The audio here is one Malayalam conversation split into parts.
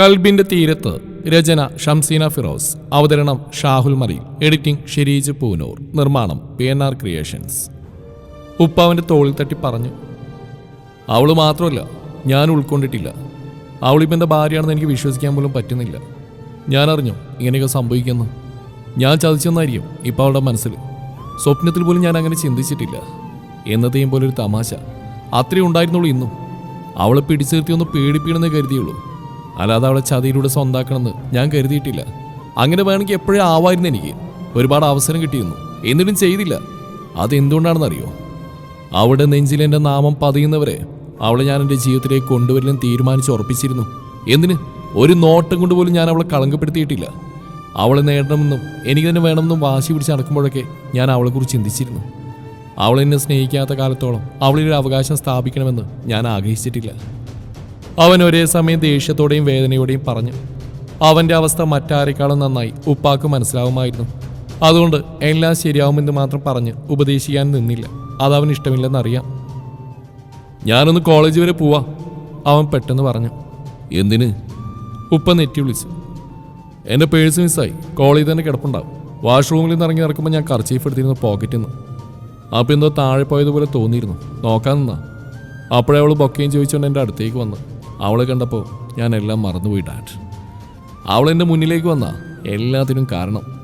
കൽബിന്റെ തീരത്ത് രചന ഷംസീന ഫിറോസ് അവതരണം ഷാഹുൽ മറി എഡിറ്റിംഗ് ഷെരീജ് പൂനൂർ നിർമ്മാണം പി എൻ ആർ ക്രിയേഷൻസ്. ഉപ്പാവിന്റെ തോളിൽ തട്ടി പറഞ്ഞു അവൾ മാത്രമല്ല ഞാൻ ഉൾക്കൊണ്ടിട്ടില്ല. അവളിപ്പോൾ എന്റെ ഭാര്യയാണെന്ന് എനിക്ക് വിശ്വസിക്കാൻ പോലും പറ്റുന്നില്ല. ഞാൻ അറിഞ്ഞു ഇങ്ങനെയൊക്കെ സംഭവിക്കുന്നു ഞാൻ ചതിച്ചെന്നായിരിക്കും ഇപ്പോൾ അവളുടെ മനസ്സിൽ. സ്വപ്നത്തിൽ പോലും ഞാൻ അങ്ങനെ ചിന്തിച്ചിട്ടില്ല. എന്നത്തെയും പോലെ ഒരു തമാശ. അത്രയും ഉണ്ടായിരുന്നുള്ളൂ ഇന്നും. അവളെ പിടിച്ചു നിർത്തിയൊന്ന് പേടിപ്പിക്കണമെന്നേ കരുതിയുള്ളൂ. അല്ലാതെ അവളെ ചതിയിലൂടെ സ്വന്താക്കണമെന്ന് ഞാൻ കരുതിയിട്ടില്ല. അങ്ങനെ വേണമെങ്കിൽ എപ്പോഴേ ആവായിരുന്നു എനിക്ക്. ഒരുപാട് അവസരം കിട്ടിയിരുന്നു. എന്നിട്ടും ചെയ്തില്ല. അതെന്തുകൊണ്ടാണെന്നറിയോ? അവിടെ നെഞ്ചിൽ എന്റെ നാമം പതിയുന്നവരെ അവളെ ഞാൻ എന്റെ ജീവിതത്തിലേക്ക് കൊണ്ടുവരലും തീരുമാനിച്ച് ഉറപ്പിച്ചിരുന്നു. എന്തിന്? ഒരു നോട്ടം കൊണ്ട് പോലും ഞാൻ അവളെ കളങ്കപ്പെടുത്തിയിട്ടില്ല. അവളെ നേടണമെന്നും എനിക്ക് തന്നെ വേണമെന്നും വാശി പിടിച്ച് നടക്കുമ്പോഴൊക്കെ ഞാൻ അവളെക്കുറിച്ച് ചിന്തിച്ചിരുന്നു. അവളെന്നെ സ്നേഹിക്കാത്ത കാലത്തോളം അവളിലൊരു അവകാശം സ്ഥാപിക്കണമെന്ന് ഞാൻ ആഗ്രഹിച്ചിട്ടില്ല. അവൻ ഒരേ സമയം ദേഷ്യത്തോടെയും വേദനയോടെയും പറഞ്ഞു. അവന്റെ അവസ്ഥ മറ്റാരെക്കാളും നന്നായി. ഉപ്പാക്ക് മനസ്സിലാവുമായിരുന്നു. അതുകൊണ്ട് എല്ലാം ശരിയാവുമെന്ന് മാത്രം പറഞ്ഞ് ഉപദേശിക്കാൻ നിന്നില്ല. അതവൻ ഇഷ്ടമില്ലെന്നറിയാം ഞാനൊന്ന് കോളേജ് വരെ പോവാ അവൻ പെട്ടെന്ന് പറഞ്ഞു. എന്തിന്? ഉപ്പ നെറ്റി വിളിച്ചു. എന്റെ പേഴ്സ് മിസ്സായി. കോളേജിൽ തന്നെ കിടപ്പുണ്ടാവും. വാഷ്റൂമിൽ നിന്ന് ഇറങ്ങി നടക്കുമ്പോൾ ഞാൻ കർച്ചീഫ് എടുത്തിരുന്നു പോക്കറ്റിൽ നിന്ന് അപ്പം എന്തോ താഴെ പോയതുപോലെ തോന്നിയിരുന്നു. നോക്കാൻ നിന്നാ. അപ്പോഴേ അവൾ ബൊക്കയും ചോദിച്ചുകൊണ്ട് എന്റെ അടുത്തേക്ക് വന്ന്. അവളെ കണ്ടപ്പോൾ ഞാൻ എല്ലാം മറന്നുപോയി ഡാഡ്. അവൾ എന്റെ മുന്നിലേക്ക് വന്ന എല്ലാത്തിനും കാരണം.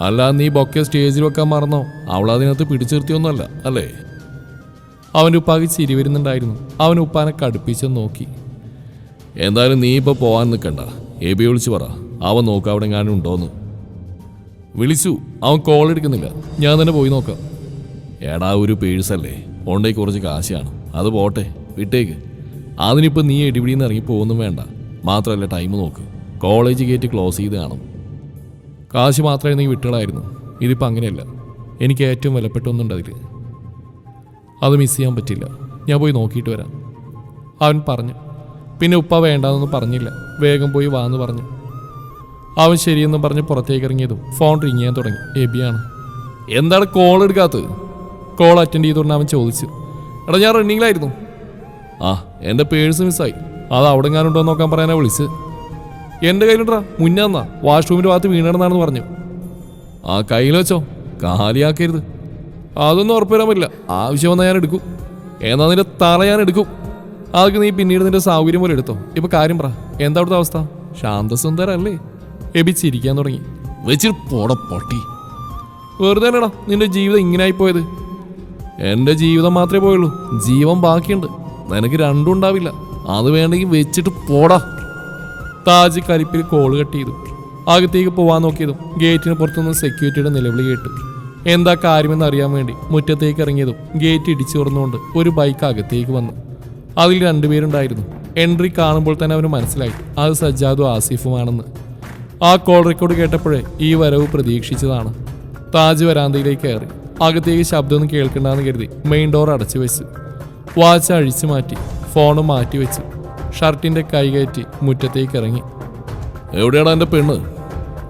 അല്ല നീ ബൊക്കെ സ്റ്റേജിൽ വെക്കാൻ മറന്നോ? അവൾ അതിനകത്ത് പിടിച്ചു നിർത്തിയൊന്നുമല്ല അല്ലേ? അവന്റെ ഉപ്പാക്ക് ചിരി വരുന്നുണ്ടായിരുന്നു. അവൻ ഉപ്പാനെ കടുപ്പിച്ച് നോക്കി. എന്തായാലും നീ ഇപ്പോൾ പോകാൻ നിൽക്കണ്ട. എബി വിളിച്ചു പറ. അവൻ നോക്കാം അവിടെ എങ്ങാനും ഉണ്ടോന്ന്. വിളിച്ചു. അവൻ കോൾ എടുക്കുന്നില്ല. ഞാൻ തന്നെ പോയി നോക്കാം. എടാ ഒരു പേഴ്സല്ലേ? ഓണ്ടേക്ക് കുറച്ച് കാശാണ് അത് പോട്ടെ. വിട്ടേക്ക്. അതിനിപ്പോൾ നീ ഇടിപിടിയിൽ നിന്ന് ഇറങ്ങി പോകുന്നും വേണ്ട. മാത്രമല്ല ടൈം നോക്ക്. കോളേജ് ഗേറ്റ് ക്ലോസ് ചെയ്ത് കാണും. കാശ് മാത്രമേ നീ വിട്ടുകളായിരുന്നു. ഇതിപ്പോൾ അങ്ങനെയല്ല. എനിക്ക് ഏറ്റവും വിലപ്പെട്ട ഒന്നുണ്ട് അതിൽ അത് മിസ് ചെയ്യാൻ പറ്റില്ല. ഞാൻ പോയി നോക്കിയിട്ട് വരാം. അവൻ പറഞ്ഞു. പിന്നെ ഉപ്പ വേണ്ടാന്നൊന്നും പറഞ്ഞില്ല. വേഗം പോയി വാന്ന് പറഞ്ഞു. അവൻ ശരിയെന്നും പറഞ്ഞ് പുറത്തേക്ക് ഇറങ്ങിയതും ഫോൺ റിങ് ചെയ്യാൻ തുടങ്ങി. എബിയാണ്. എന്താണ് കോൾ എടുക്കാത്തത്? കോൾ അറ്റൻഡ് ചെയ്തുകൊണ്ട് അവൻ ചോദിച്ചു. എടാ ഞാൻ റണ്ണിങ്ങിലായിരുന്നു ആ എന്റെ പേഴ്സ് മിസ്സായി. അത് അവിടെ ഞാനുണ്ടോ എന്ന് നോക്കാൻ പറയാനാ വിളിച്ച് എന്റെ കയ്യിലുണ്ടാ മുന്നേ എന്നാ വാഷ്റൂമിന്റെ ഭാഗത്ത് വീണാണെന്നാണെന്ന് പറഞ്ഞു. ആ കയ്യിൽ വെച്ചോ കാലിയാക്കരുത്. അതൊന്നും ഉറപ്പുവരാൻ പറ്റില്ല. ആവശ്യം വന്നാൽ ഞാൻ എടുക്കും. എന്നാ നിന്റെ തറ ഞാൻ എടുക്കും. അതൊക്കെ നീ പിന്നീട് നിന്റെ സൗകര്യം പോലെ എടുത്തോ. ഇപ്പൊ കാര്യം പറ എന്താ അവിടുത്തെ അവസ്ഥ? ശാന്തസുന്ദരല്ലേ? അല്ലേ എബിച്ചിരിക്കാൻ തുടങ്ങി. വെച്ചിട്ട് പോട പൊട്ടി. വെറുതെ അല്ലടാ നിന്റെ ജീവിതം ഇങ്ങനായി പോയത്. എന്റെ ജീവിതം മാത്രമേ പോയുള്ളൂ. ജീവൻ ബാക്കിയുണ്ട്. നിനക്ക് രണ്ടും ഉണ്ടാവില്ല. അത് വേണ്ടെങ്കിൽ വെച്ചിട്ട് പോടാ. താജ് കരിപ്പിൽ കോൾ കട്ട് ചെയ്തു. അകത്തേക്ക് പോവാൻ നോക്കിയതും ഗേറ്റിന് പുറത്തുനിന്ന് സെക്യൂരിറ്റിയുടെ നിലവിളി കേട്ടു. എന്താ കാര്യമെന്ന് അറിയാൻ വേണ്ടി മുറ്റത്തേക്ക് ഇറങ്ങിയതും ഗേറ്റ് ഇടിച്ചു തുറന്നുകൊണ്ട് ഒരു ബൈക്ക് അകത്തേക്ക് വന്നു. അതിൽ രണ്ടുപേരുണ്ടായിരുന്നു എൻട്രി കാണുമ്പോൾ തന്നെ അവന് മനസ്സിലായി. അത് സജ്ജാദും ആസിഫുമാണെന്ന്. ആ കോൾ റെക്കോർഡ് കേട്ടപ്പോഴേ ഈ വരവ് പ്രതീക്ഷിച്ചതാണ്. താജ് വരാന്തയിലേക്ക് കയറി. അകത്തേക്ക് ശബ്ദമൊന്നും കേൾക്കണ്ടെന്ന് കരുതി മെയിൻ ഡോർ അടച്ചു വെച്ചു. വാച്ച് അഴിച്ചു മാറ്റി ഫോണും മാറ്റി വെച്ചു. ഷർട്ടിന്റെ കൈ കയറ്റി മുറ്റത്തേക്ക് ഇറങ്ങി. എവിടെയാണ് എന്റെ പെണ്ണ്?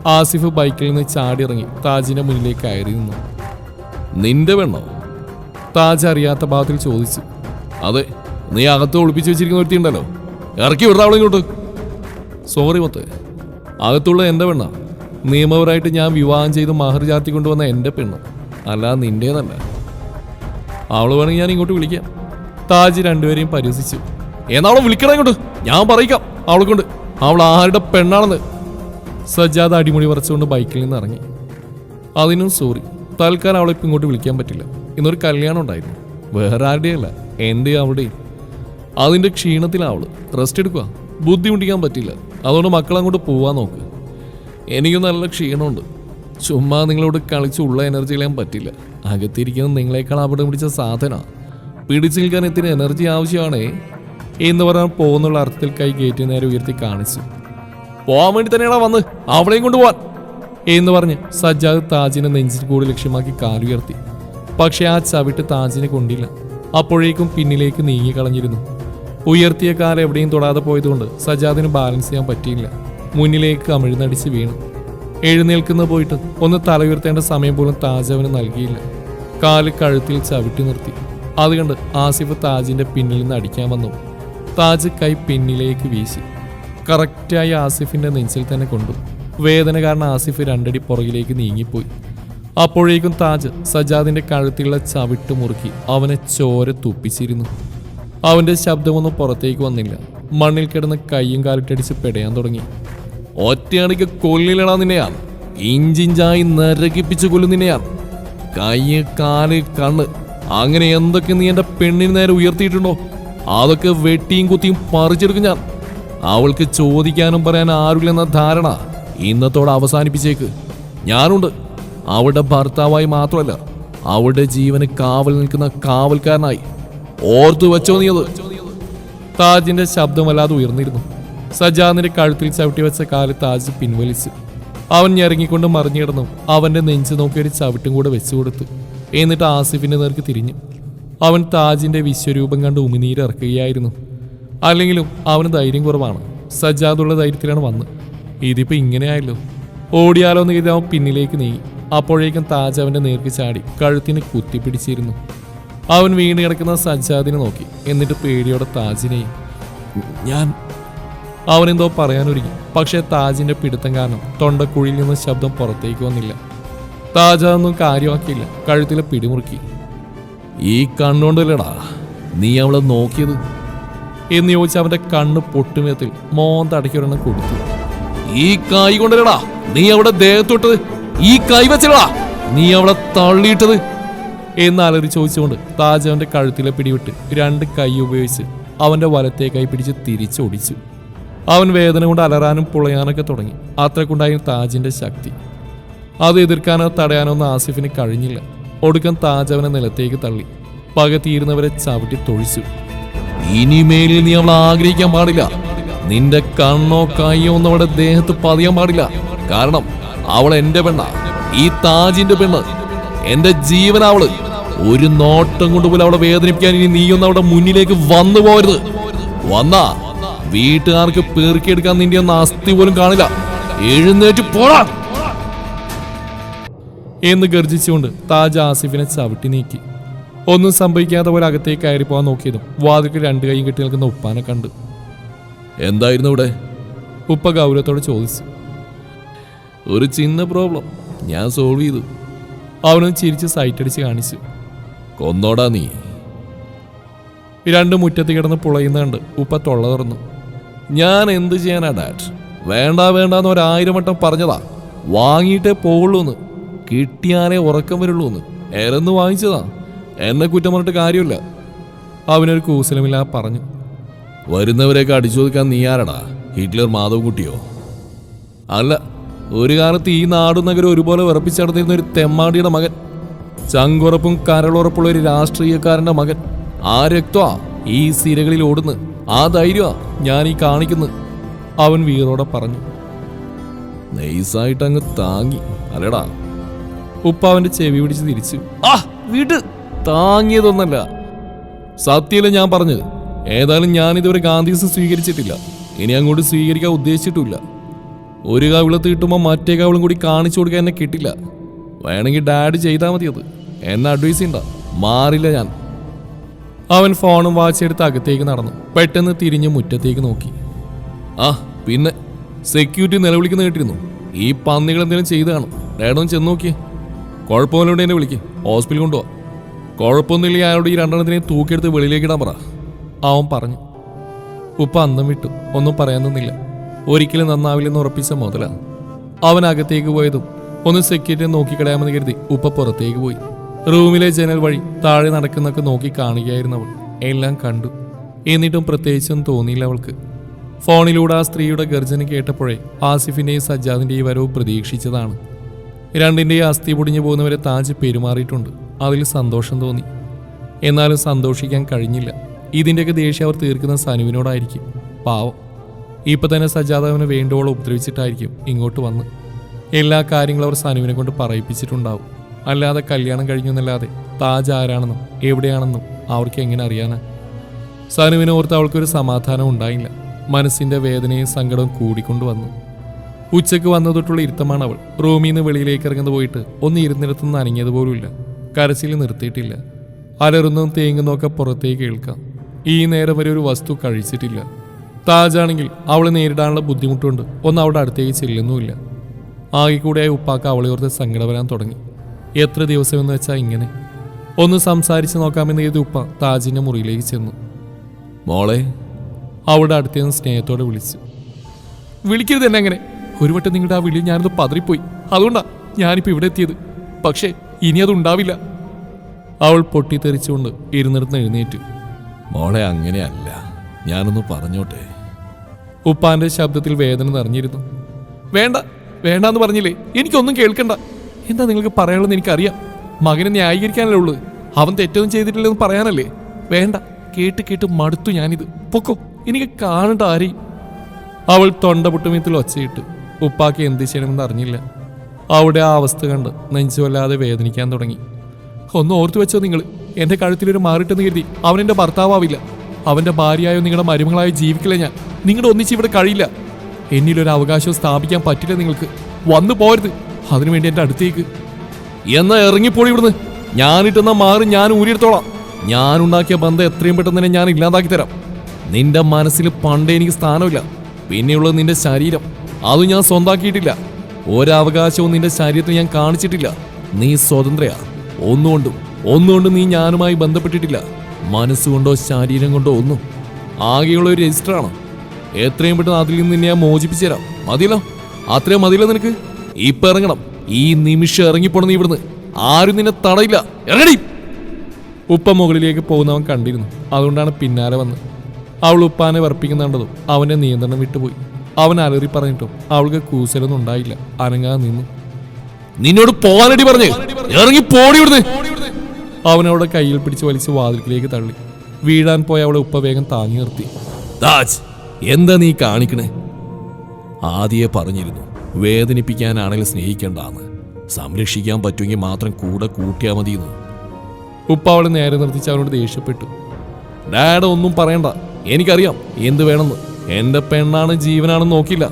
ആസിഫ് ബൈക്കിൽ നിന്ന് ചാടി ഇറങ്ങി താജിന്റെ മുന്നിലേക്ക് കയറി നിന്നു. നിന്റെ പെണ്ണോ? താജ് അറിയാത്ത ഭാഗത്തിൽ ചോദിച്ചു. അതെ നീ അകത്ത് ഒളിപ്പിച്ച് വെച്ചിരിക്കുന്ന ഒരുത്തിയുണ്ടല്ലോ ഇറക്കി വിടാ അവളെ ഇങ്ങോട്ട്. സോറി മൊത്ത. അകത്തുള്ള എന്റെ പെണ്ണ. നിയമപരമായിട്ട് ഞാൻ വിവാഹം ചെയ്ത് മഹർ ചാർത്തി കൊണ്ടുവന്ന എന്റെ പെണ്ണ്. അല്ല നിന്റേതല്ല അവൾ വേണമെങ്കിൽ ഞാൻ ഇങ്ങോട്ട് വിളിക്കാം. താജ് രണ്ടുപേരെയും പരിഹസിച്ചു. എന്നാ വിളിക്കണേ ഇങ്ങോട്ട്? ഞാൻ പറയിക്കാം അവളെ കൊണ്ട്. അവൾ ആരുടെ പെണ്ണാണെന്ന്. സജ്ജാദ് അടിമുടി പറിച്ചുകൊണ്ട് ബൈക്കിൽ നിന്ന് ഇറങ്ങി. അതിനും സോറി തൽക്കാലം അവളെ ഇപ്പം ഇങ്ങോട്ട് വിളിക്കാൻ പറ്റില്ല. ഇന്നൊരു കല്യാണം ഉണ്ടായിരുന്നു. വേറെ ആരുടെയല്ല എന്റെ അവളുടെയും. അതിന്റെ ക്ഷീണത്തിലാവൾ റെസ്റ്റ് എടുക്കുക ബുദ്ധിമുട്ടിക്കാൻ പറ്റില്ല. അതുകൊണ്ട് മക്കൾ അങ്ങോട്ട് പോവാൻ നോക്ക്. എനിക്ക് നല്ല ക്ഷീണമുണ്ട്. ചുമ്മാ നിങ്ങളോട് കളിച്ചുള്ള എനർജി കളയാൻ പറ്റില്ല. അകത്തിരിക്കുന്ന നിങ്ങളെക്കാൾ അവിടെ പിടിച്ച സാധന. പിടിച്ചു നിൽക്കാൻ ഇത്തിരി എനർജി ആവശ്യമാണേ എന്ന് പറഞ്ഞാൽ പോകുന്നുള്ള അർത്ഥത്തിൽ കൈ ഗേറ്റ് നേരെ ഉയർത്തി കാണിച്ചു. പോവാൻ വേണ്ടി തന്നെയാണോ വന്ന്. അവളെയും കൊണ്ടുപോവാൻ. എന്ന് പറഞ്ഞ് സജ്ജാദ് താജിനെ നെഞ്ചിൽ കൂടി ലക്ഷ്യമാക്കി കാലുയർത്തി പക്ഷേ ആ ചവിട്ട് താജിനെ കൊണ്ടില്ല. അപ്പോഴേക്കും പിന്നിലേക്ക് നീങ്ങിക്കളഞ്ഞിരുന്നു ഉയർത്തിയ കാൽ എവിടെയും തൊടാതെ പോയതുകൊണ്ട് സജാദിന് ബാലൻസ് ചെയ്യാൻ പറ്റിയില്ല. മുന്നിലേക്ക് അമിഴ്ന്നടിച്ച് വീണു. എഴുന്നേൽക്കുന്ന പോയിട്ട് ഒന്ന് തല ഉയർത്തേണ്ട സമയം പോലും താജ് അവന് നൽകിയില്ല. കാൽ കഴുത്തിൽ ചവിട്ടി നിർത്തി. അത് കണ്ട് ആസിഫ് താജിന്റെ പിന്നിൽ നിന്ന് അടിക്കാൻ വന്നു. താജ് കൈ പിന്നിലേക്ക് വീശി. കറക്റ്റായി ആസിഫിന്റെ നെഞ്ചിൽ തന്നെ കൊണ്ടു. വേദന കാരണം ആസിഫ് രണ്ടടി പുറകിലേക്ക് നീങ്ങിപ്പോയി. അപ്പോഴേക്കും താജ് സജാദിന്റെ കഴുത്തിലുള്ള ചവിട്ട് മുറുക്കി അവനെ ചോര തുപ്പിച്ചിരുന്നു. അവന്റെ ശബ്ദമൊന്നും പുറത്തേക്ക് വന്നില്ല. മണ്ണിൽ കിടന്ന് കൈയും കാലിട്ടടിച്ച് പെടയാൻ തുടങ്ങി. ഒറ്റയടിക്ക് കൊല്ലിലടാ നിന്നെയാണ് ഇഞ്ചിഞ്ചായി നരകിപ്പിച്ച് കൊല്ലുന്നിനെയാണ് കൈ കാൽ കണ്ണ് അങ്ങനെ എന്തൊക്കെ നീ എന്റെ പെണ്ണിന് നേരെ ഉയർത്തിയിട്ടുണ്ടോ? അതൊക്കെ വെട്ടിയും കുത്തിയും പറിച്ചെടുക്കും ഞാൻ. അവൾക്ക് ചോദിക്കാനും പറയാൻ ആരുമില്ലെന്ന ധാരണ ഇന്നത്തോടെ അവസാനിപ്പിച്ചേക്ക്. ഞാനുണ്ട്. അവളുടെ ഭർത്താവായി മാത്രമല്ല അവളുടെ ജീവന് കാവൽ നിൽക്കുന്ന കാവൽക്കാരനായി. ഓർത്തു വെച്ചോ നീ അത്? താജിന്റെ ശബ്ദമല്ലാതെ ഉയർന്നിരുന്നു. സജാദിന്റെ കഴുത്തിൽ ചവിട്ടി വെച്ച കാൽ താജ് പിൻവലിച്ചു അവൻ ഞെറങ്ങിക്കൊണ്ട് മറിഞ്ഞിടന്നു അവന്റെ നെഞ്ചു നോക്കി ഒരു ചവിട്ടും കൂടെ വെച്ചു കൊടുത്തു എന്നിട്ട് ആസിഫിന്റെ നേർക്ക് തിരിഞ്ഞു. അവൻ താജിന്റെ വിശ്വരൂപം കണ്ട് ഉമിനീരിറക്കുകയായിരുന്നു. അല്ലെങ്കിലും അവന് ധൈര്യം കുറവാണ്. സജ്ജാദുള്ള ധൈര്യത്തിലാണ് വന്ന് ഇതിപ്പോൾ ഇങ്ങനെയായല്ലോ. ഓടിയാലോ എന്ന് കരുതി അവൻ പിന്നിലേക്ക് നീങ്ങി. അപ്പോഴേക്കും താജ് അവന്റെ നേർക്ക് ചാടി കഴുത്തിന് കുത്തിപ്പിടിച്ചിരുന്നു അവൻ വീണ് കിടക്കുന്ന സജ്ജാദിനെ നോക്കി. എന്നിട്ട് പേടിയോടെ താജിനെയും ഞാൻ അവനെന്തോ പറയാനൊരുങ്ങി. പക്ഷേ താജിന്റെ പിടുത്തം കാരണം തൊണ്ടക്കുഴിയിൽ നിന്ന് ശബ്ദം പുറത്തേക്ക് വന്നില്ല. താജ് ഒന്നും കാര്യമാക്കിയില്ല. കഴുത്തിലെ പിടിമുറുക്കി. ഈ കണ്ണുകൊണ്ടല്ലടാ നീ അവളെ നോക്കിയത്? എന്ന് ചോദിച്ച് അവന്റെ കണ്ണ് പൊട്ടുമേത്തിൽ മോന്തടയ്ക്കൊരെണ്ണം കൊടുത്തു. ഈ കായ് കൊണ്ടല്ലടാ നീ അവിടെ ദേഹത്തൊട്ടത് ഈ കൈ വെച്ചടാ നീ അവളെ തള്ളിയിട്ടത്? എന്ന് ചോദിച്ചുകൊണ്ട് താജ് അവന്റെ കഴുത്തിലെ പിടിവിട്ട് രണ്ട് കൈ ഉപയോഗിച്ച് അവന്റെ വലത്തെ കൈ പിടിച്ച് തിരിച്ചൊടിച്ചു. അവൻ വേദന കൊണ്ട് അലറാനും പുളയാനൊക്കെ തുടങ്ങി. അത്രക്കുണ്ടായിരുന്നു താജിന്റെ ശക്തി. അത് എതിർക്കാനോ തടയാനോ ഒന്നും ആസിഫിന് കഴിഞ്ഞില്ല. ഒടുക്കം താജവനെ നിലത്തേക്ക് തള്ളി. പക തീരുന്നവരെ ചവിട്ടി തൊഴിച്ചു. ഇനിമേലിൽ നീ അവൾ ആഗ്രഹിക്കാൻ പാടില്ല. നിന്റെ കണ്ണോ കൈയോ ഒന്നും അവളുടെ ദേഹത്ത് പതിയാൻ പാടില്ല. കാരണം അവൾ എന്റെ പെണ്ണ. ഈ താജിന്റെ പെണ്ണ്. എന്റെ ജീവൻ അവൾ. ഒരു നോട്ടം കൊണ്ട് പോലും അവളെ വേദനിപ്പിക്കാൻ ഇനി നീയൊന്നും അവിടെ മുന്നിലേക്ക് വന്നു പോരുത്. വന്നാ വീട്ടുകാർക്ക് പേർക്കിയെടുക്കാൻ നിന്റെ ഒന്നും അസ്ഥി പോലും കാണില്ല. എഴുന്നേറ്റ് പോടാ. എന്ന് ഗർജിച്ചുകൊണ്ട് താജ് ആസിഫിനെ ചവിട്ടി നീക്കി. ഒന്നും സംഭവിക്കാത്ത പോലെ അകത്തേക്ക് കയറി പോകാൻ നോക്കിയതും വാതിൽക്ക് രണ്ട് കൈയും കെട്ടി നിൽക്കുന്ന ഉപ്പാനെ കണ്ടു. എന്തായിരുന്നു ഇവിടെ ഉപ്പ ഗൗരവത്തോട് ചോദിച്ചു. ഒരു ചിന്ന പ്രോബ്ലം. ഞാൻ സോൾവ് ചെയ്തു. അവനും ചിരിച്ച് സൈറ്റടിച്ച് കാണിച്ചു. കൊന്നോടാ നീ. രണ്ട് മുറ്റത്ത് കിടന്ന് പുളയുന്ന കണ്ട് ഉപ്പ തൊള്ള തുറന്നു. ഞാൻ എന്ത് ചെയ്യാനാ ഡാറ്റ് വേണ്ട എന്ന് ഒരായിരം വട്ടം പറഞ്ഞതാ. വാങ്ങിയിട്ടേ പോവുള്ളൂന്ന്. കിട്ടിയാലേ ഉറക്കം വരുള്ളൂ എന്ന്. എരന്ന് വാങ്ങിച്ചതാ. എന്നെ കുറ്റം പറഞ്ഞിട്ട് കാര്യമില്ല. അവനൊരു കൂസലമില്ല പറഞ്ഞു. വരുന്നവരെയൊക്കെ അടിച്ചു ഒതുക്കാൻ നീ ആരടാ? ഹിറ്റ്ലർ മാധവൻകുട്ടിയോ? അല്ല ഒരു കാലത്ത് ഈ നാടും നഗരം ഒരുപോലെ വിറപ്പിച്ചടന്നിരുന്ന ഒരു തെമ്മാടിയുടെ മകൻ. ചങ്കുറപ്പും കരളുറപ്പുള്ള ഒരു രാഷ്ട്രീയക്കാരന്റെ മകൻ. ആ രക്തമാ ഈ സിരകളിൽ ഓടുന്നു ആ ധൈര്യമാ ഞാൻ ഈ കാണിക്കുന്നു അവൻ വീറോടെ പറഞ്ഞു. നൈസായിട്ട് അങ്ങ് താങ്ങി. അല്ലടാ ഉപ്പ അവന്റെ ചെവി പിടിച്ച് തിരിച്ചു. ആ വീട്. താങ്ങിയതൊന്നല്ല. സത്യല്ല ഞാൻ പറഞ്ഞത്. ഏതായാലും ഞാൻ ഇതുവരെ ഗാന്ധിസം സ്വീകരിച്ചിട്ടില്ല. ഇനി അങ്ങോട്ട് സ്വീകരിക്കാൻ ഉദ്ദേശിച്ചിട്ടില്ല. ഒരു കവിളത്ത് കിട്ടുമ്പോൾ മറ്റേ കവിളും കൂടി കാണിച്ചു കൊടുക്കാൻ എന്നെ കിട്ടില്ല. വേണമെങ്കിൽ ഡാഡ് ചെയ്താൽ മതി അത്. എന്നെ അഡ്വൈസ് ചെയ്യണ്ട. മാറില്ല ഞാൻ. അവൻ ഫോണും വാച്ച് എടുത്ത് അകത്തേക്ക് നടന്നു. പെട്ടെന്ന് തിരിഞ്ഞ് മുറ്റത്തേക്ക് നോക്കി. ആ പിന്നെ സെക്യൂരിറ്റി നിലവിളിക്കുന്ന കേട്ടിരുന്നു. ഈ പന്നികൾ എന്തെങ്കിലും ചെയ്തതാണ്? ഡാഡൊന്ന് ചെന്ന് നോക്കിയേ. കുഴപ്പമില്ലോണ്ട് എന്നെ വിളിക്ക്. ഹോസ്പിറ്റലിൽ കൊണ്ടുപോവാ. കുഴപ്പമൊന്നുമില്ല അയാളോട് ഈ രണ്ടെണ്ണത്തിനെ തൂക്കിയെടുത്ത് വെളിയിലേക്ക് ഇടാൻ പറ. അവൻ പറഞ്ഞു. ഉപ്പ അന്നും വിട്ടു. ഒന്നും പറയാൻ നിന്നില്ല. ഒരിക്കലും നന്നാവില്ലെന്ന് ഉറപ്പിച്ച മുതല അവൻ അകത്തേക്ക് പോയതും ഒന്ന് സെക്യൂരിറ്റി നോക്കിക്കളയാമെന്ന് കരുതി ഉപ്പ പുറത്തേക്ക് പോയി. റൂമിലെ ജനൽ വഴി താഴെ നടക്കുന്നൊക്കെ നോക്കി കാണുകയായിരുന്നു അവൾ. എല്ലാം കണ്ടു. എന്നിട്ടും പ്രത്യേകിച്ചൊന്നും തോന്നിയില്ല അവൾക്ക്. ഫോണിലൂടെ ആ സ്ത്രീയുടെ ഗർജന കേട്ടപ്പോഴേ ആസിഫിന്റെയും സജ്ജാദിന്റെയും വരവ് പ്രതീക്ഷിച്ചതാണ്. രണ്ടിന്റെയും അസ്ഥി പൊടിഞ്ഞു പോകുന്നവരെ താജ് പെരുമാറിയിട്ടുണ്ട്. അതിൽ സന്തോഷം തോന്നി. എന്നാലും സന്തോഷിക്കാൻ കഴിഞ്ഞില്ല. ഇതിന്റെയൊക്കെ ദേഷ്യം അവർ തീർക്കുന്ന സനുവിനോടായിരിക്കും. പാവം. ഇപ്പം തന്നെ സജാദ് അവനെ ഉപദ്രവിച്ചിട്ടായിരിക്കും ഇങ്ങോട്ട് വന്ന്. എല്ലാ കാര്യങ്ങളും അവർ സനുവിനെ കൊണ്ട് പറയിപ്പിച്ചിട്ടുണ്ടാവും. അല്ലാതെ കല്യാണം കഴിഞ്ഞെന്നല്ലാതെ താജ് ആരാണെന്നും എവിടെയാണെന്നും അവർക്ക് എങ്ങനെ അറിയാനാ? സനുവിനെ ഓർത്ത് അവൾക്കൊരു സമാധാനം ഉണ്ടായില്ല. മനസ്സിന്റെ വേദനയും സങ്കടവും കൂടിക്കൊണ്ടു വന്നു. ഉച്ചയ്ക്ക് വന്നു തൊട്ടുള്ള ഇരുത്തമാണ് അവൾ റൂമിൽ നിന്ന് വെളിയിലേക്ക് ഇറങ്ങുന്നത് പോയിട്ട് ഒന്ന് ഇരുന്നിടത്തുനിന്ന് അനങ്ങിയത് പോലുമില്ല. കരച്ചിൽ നിർത്തിയിട്ടില്ല. അലറുന്നതും തേങ്ങുന്നൊക്കെ പുറത്തേക്ക് കേൾക്കാം. ഈ നേരം വരെ ഒരു വസ്തു കഴിച്ചിട്ടില്ല. താജാണെങ്കിൽ അവളെ നേരിടാനുള്ള ബുദ്ധിമുട്ടുണ്ട്. ഒന്ന് അവിടെ അടുത്തേക്ക് ചെല്ലുന്നുമില്ല. ആകെ ഉപ്പാക്ക അവളെ ഓർത്ത് സങ്കടം വരാൻ തുടങ്ങി. എത്ര ദിവസമെന്ന് വെച്ചാൽ ഇങ്ങനെ? ഒന്ന് സംസാരിച്ച് നോക്കാമെന്ന് ഏത് ഉപ്പ താജിന്റെ മുറിയിലേക്ക് ചെന്നു. മോളെ. അവളുടെ അടുത്തേന്ന് സ്നേഹത്തോടെ വിളിച്ചു. വിളിക്കരുത് എന്നെ അങ്ങനെ. ഒരു വട്ടം നിങ്ങളുടെ ആ വിളി ഞാനത് പതറിപ്പോയി. അതുകൊണ്ടാ ഞാനിപ്പോൾ ഇവിടെ എത്തിയത്. പക്ഷേ ഇനി അത് ഉണ്ടാവില്ല. അവൾ പൊട്ടിത്തെറിച്ചുകൊണ്ട് ഇരുന്നിടത്ത് എഴുന്നേറ്റ്. മോളെ അങ്ങനെയല്ല. ഞാനൊന്ന് പറഞ്ഞോട്ടെ? ഉപ്പാന്റെ ശബ്ദത്തിൽ വേദന നിറഞ്ഞിരുന്നു. വേണ്ട വേണ്ടെന്ന് പറഞ്ഞില്ലേ? എനിക്കൊന്നും കേൾക്കണ്ട. എന്താ നിങ്ങൾക്ക് പറയാനുള്ളത് എനിക്കറിയാം. മകനെ ന്യായീകരിക്കാനല്ലേ ഉള്ളത് അവൻ തെറ്റൊന്നും ചെയ്തിട്ടില്ലെന്ന് പറയാനല്ലേ? വേണ്ട കേട്ട് കേട്ട് മടുത്തു ഞാനിത്. പൊക്കോ എനിക്ക് കാണണ്ട ആരെയും. അവൾ തൊണ്ട പൊട്ടുമീത്തിൽ ഒച്ചയിട്ട്. ഉപ്പാക്ക് എന്ത് ചെയ്യണമെന്ന് അറിഞ്ഞില്ല. അവിടെ ആ അവസ്ഥ കണ്ട് നെഞ്ചു വല്ലാതെ വേദനിക്കാൻ തുടങ്ങി. ഒന്ന് ഓർത്തു വെച്ചോ നിങ്ങൾ എന്റെ കഴുത്തിലൊരു മാറിട്ടെന്ന് കരുതി അവൻ എന്റെ ഭർത്താവില്ല അവന്റെ ഭാര്യയായോ നിങ്ങളുടെ മരുമകളായോ ജീവിക്കില്ല ഞാൻ. നിങ്ങളുടെ ഒന്നിച്ച് ഇവിടെ കഴിയില്ല. എന്നിലൊരു അവകാശം സ്ഥാപിക്കാൻ പറ്റില്ല നിങ്ങൾക്ക്. വന്നു പോരുത്. അതിനുവേണ്ടി എന്റെ അടുത്തേക്ക്. എന്നാ ഇറങ്ങിപ്പോളി ഇവിടുന്ന്. ഞാനിട്ടെന്നാ മാറി ഞാൻ ഊരിയെടുത്തോളാം. ഞാൻ ഉണ്ടാക്കിയ ബന്ധം എത്രയും പെട്ടെന്ന് തന്നെ ഞാൻ ഇല്ലാതാക്കി തരാം. നിന്റെ മനസ്സിൽ പണ്ടേ എനിക്ക് സ്ഥാനമില്ല. പിന്നെയുള്ളത് നിന്റെ ശരീരം. അതും ഞാൻ സ്വന്താക്കിയിട്ടില്ല. ഒരവകാശവും നിന്റെ ശരീരത്തിൽ ഞാൻ കാണിച്ചിട്ടില്ല. നീ സ്വതന്ത്രയാ. ഒന്നുകൊണ്ടും ഒന്നുകൊണ്ടും നീ ഞാനുമായി ബന്ധപ്പെട്ടിട്ടില്ല. മനസ്സുകൊണ്ടോ ശരീരം കൊണ്ടോ ഒന്നും. ആകെയുള്ള ഒരു രജിസ്റ്ററാണ്. എത്രയും പെട്ടെന്ന് അതിൽ നിന്ന് നിന്നെ ഞാൻ മോചിപ്പിച്ചു തരാം. മതിയല്ലോ? അത്രയും മതിയല്ലോ നിനക്ക്? ഇപ്പൊ ഇറങ്ങണം. ഈ നിമിഷം ഇറങ്ങിപ്പോണം നീ ഇവിടുന്ന്. ആരും നിന്നെ തടയില്ല. ഇറങ്ങടി! ഉപ്പ മുകളിലേക്ക് പോകുന്നവൻ കണ്ടിരുന്നു. അതുകൊണ്ടാണ് പിന്നാലെ വന്ന് അവൾ ഉപ്പാനെ വർപ്പിക്കുന്നുണ്ടതും അവന്റെ നിയന്ത്രണം വിട്ടുപോയി. അവൻ അലറി പറഞ്ഞിട്ടും അവൾക്ക് കൂസലൊന്നും ഉണ്ടായില്ല. അനങ്ങാതെ നിന്നു. നിന്നോട് പോകാനടി പറഞ്ഞു. ഇറങ്ങി പോടി അവൻ അവളുടെ കയ്യിൽ പിടിച്ച് വലിച്ച് വാതിൽക്കിലേക്ക് തള്ളി. വീഴാൻ പോയ അവളെ ഉപ്പ വേഗം താങ്ങി നിർത്തി. താജ് എന്താ നീ കാണിക്കണേ? ആദ്യേ പറഞ്ഞിരുന്നു വേദനിപ്പിക്കാനാണെങ്കിൽ സ്നേഹിക്കേണ്ടാന്ന്. സംരക്ഷിക്കാൻ പറ്റുമെങ്കിൽ മാത്രം കൂടെ കൂട്ടിയാൽ മതിയെന്ന്. ഉപ്പ അവളെ നേരെ നിർത്തിച്ച് അവനോട് ദേഷ്യപ്പെട്ടു. ഡാഡ് ഒന്നും പറയണ്ട. എനിക്കറിയാം എന്ത് വേണമെന്ന്. എന്റെ പെണ്ണാണ് ജീവനാണെന്ന് നോക്കില്ല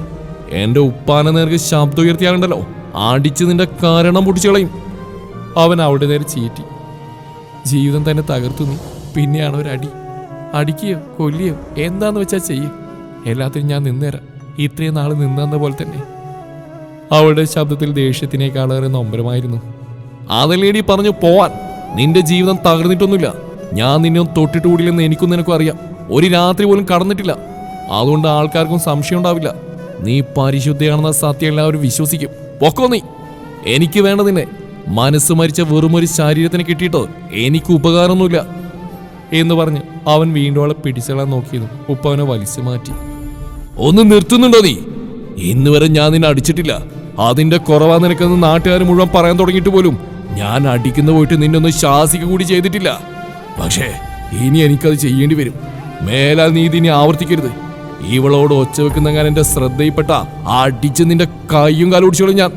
എന്റെ ഉപ്പാനെ നേർക്ക് ശബ്ദം ഉയർത്തിയാലുണ്ടല്ലോ. അടിച്ച് നിന്റെ കാരണം പൊട്ടിച്ചു കളയും. അവൻ അവിടെ നേരെ ചീറ്റി. ജീവിതം തന്നെ തകർത്തു നീ. പിന്നെയാണ് ഒരു അടി. അടിക്കുകയോ കൊല്ലിയോ എന്താന്ന് വെച്ചാൽ ചെയ്യും. എല്ലാത്തിനും ഞാൻ നിന്നേരാം. ഇത്രയും നാൾ നിന്നെന്ന പോലെ തന്നെ. അവളുടെ ശബ്ദത്തിൽ ദേഷ്യത്തിനേക്കാളേറെ നൊമ്പരമായിരുന്നു. അതല്ലേടി പറഞ്ഞു പോവാൻ. നിന്റെ ജീവിതം തകർന്നിട്ടൊന്നുമില്ല. ഞാൻ നിന്നെ തൊട്ടിട്ട് കൂടില്ലെന്ന് എനിക്കും അറിയാം. ഒരു രാത്രി പോലും കടന്നിട്ടില്ല. അതുകൊണ്ട് ആൾക്കാർക്കും സംശയം ഉണ്ടാവില്ല. നീ പരിശുദ്ധയാണെന്ന സത്യം എല്ലാവരും വിശ്വസിക്കും. പൊക്കോ നീ. എനിക്ക് വേണ്ട നിന്നെ. മനസ്സ് മരിച്ച വെറുമൊരു ശരീരത്തിന് കിട്ടിയിട്ടോ എനിക്ക് ഉപകാരമൊന്നുമില്ല. എന്ന് പറഞ്ഞ് അവൻ വീണ്ടും അവളെ പിടിച്ചളാൻ നോക്കിയതും ഉപ്പ അവനെ വലിച്ചു മാറ്റി. ഒന്ന് നിർത്തുന്നുണ്ടോ നീ? ഇന്ന് വരെ ഞാൻ നിന്നെ അടിച്ചിട്ടില്ല. അതിന്റെ കുറവാ നിനക്കെന്ന് നാട്ടുകാർ മുഴുവൻ പറയാൻ തുടങ്ങിയിട്ട് പോലും ഞാൻ അടിക്കുന്ന പോയിട്ട് നിന്നെ ഒന്ന് ശാസിക്കുക കൂടി ചെയ്തിട്ടില്ല. പക്ഷേ ഇനി എനിക്കത് ചെയ്യേണ്ടി വരും. മേലാൽ നീ ഇതിനെ ആവർത്തിക്കരുത്. ഇവളോട് ഒച്ച വെക്കുന്ന ഞാൻ എന്റെ ശ്രദ്ധയിൽപ്പെട്ട അടിച്ച് നിന്റെ കൈയും കാലും ഒടിച്ചോളും ഞാൻ.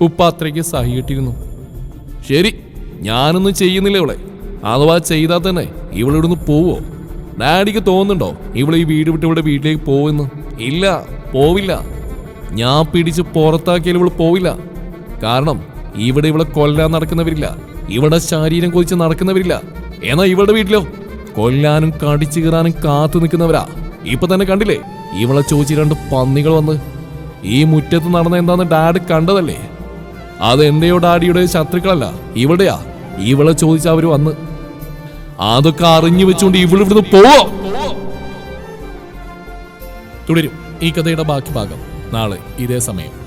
ഉപ്പ അത്രയ്ക്ക് സഹിയിട്ടിരുന്നു ശരി ഞാനൊന്നും ചെയ്യുന്നില്ല ഇവളെ. അഥവാ ചെയ്താൽ തന്നെ ഇവളിവിടുന്ന് പോവോ? ഡാഡിക്ക് തോന്നുന്നുണ്ടോ ഇവളെ ഈ വീട് വിട്ട് ഇവിടെ വീട്ടിലേക്ക് പോവെന്ന്? ഇല്ല പോവില്ല. ഞാൻ പിടിച്ച് പുറത്താക്കിയാൽ ഇവൾ പോവില്ല. കാരണം ഇവിടെ ഇവളെ കൊല്ലാൻ നടക്കുന്നവരില്ല. ഇവിടെ ശരീരം കൊതിച്ച് നടക്കുന്നവരില്ല. എന്നാ ഇവളുടെ വീട്ടിലോ? കൊല്ലാനും കടിച്ചു കീറാനും കാത്തു നിൽക്കുന്നവരാ. ഇപ്പൊ തന്നെ കണ്ടില്ലേ? ഇവളെ ചോദിച്ച് രണ്ട് പന്നികൾ വന്ന്. ഈ മുറ്റത്ത് നടന്ന എന്താന്ന് ഡാഡ് കണ്ടതല്ലേ? അത് എന്റെയോ ഡാഡിയുടെ ശത്രുക്കളല്ല ഇവിടെയാ ഇവളെ ചോദിച്ച അവർ വന്ന്. അതൊക്കെ അറിഞ്ഞു വെച്ചുകൊണ്ട് ഇവൾ ഇവിടുന്ന് പോവോ? തുടരും. ഈ കഥയുടെ ബാക്കി ഭാഗം നാളെ ഇതേ സമയം.